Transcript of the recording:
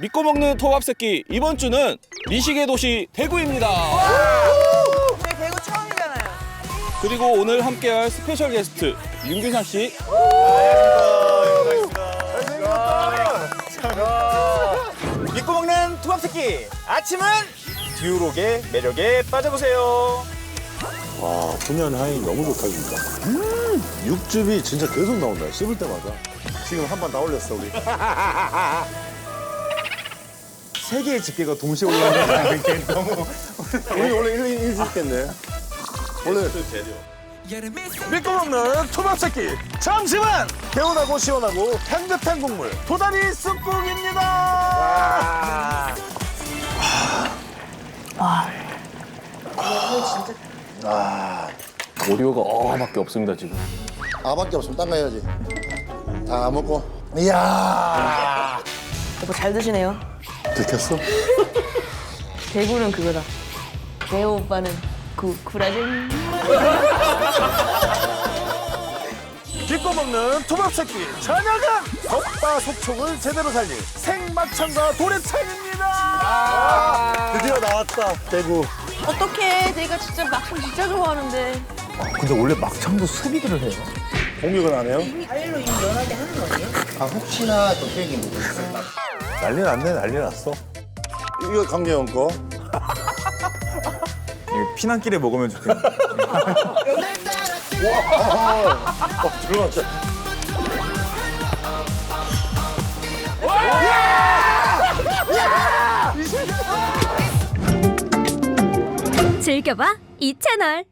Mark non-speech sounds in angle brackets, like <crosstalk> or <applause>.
믿고 먹는 토밥 새끼 이번 주는 미식의 도시 대구입니다. 네, 대구 처음이잖아요. 그리고 오늘 함께할 스페셜 게스트 윤규상 씨, 믿고 먹는 투밥 새끼 아침은 듀록의 매력에 빠져보세요 와, 분연 하이 너무 좋다, 진짜. 음, 육즙이 진짜 계속 나온다, 씹을 때마다. 지금 한 번 다 올렸어, 우리. <laughs> 세 개의 집게가 동시에 올라가는 <laughs> 게 너무 우리 원래 1, 1, 1겠네 원래. 믿고 먹는 투밥새끼 점심은 개운하고 시원하고 향긋한 국물 도다리 쑥국입니다 오디오가 어밖에 없습니다 지금. 아밖에 없으면 딴거 해야지. 다 먹고. 이야. 오빠 잘 드시네요. 들켰어? <laughs> 대구는 그거다. 대호 오빠는 구, 구라질. 믿고 <laughs> 먹는 투밥새끼 저녁은 겉바속촉을 제대로 살린 생막창과 도래탕입니다 드디어 나왔다, 대구. 어떡해. 내가 진짜 막창 진짜 좋아하는데. 근데 원래 막창도 수비들을 해요. 공격은 안 해요? 아 혹시나 도깨기 묻었을까 난리 났네, 난리 났어. 이거 강재영 거. 피난길에 먹으면 좋겠네 어, 들어갔어. 즐겨봐 이 채널.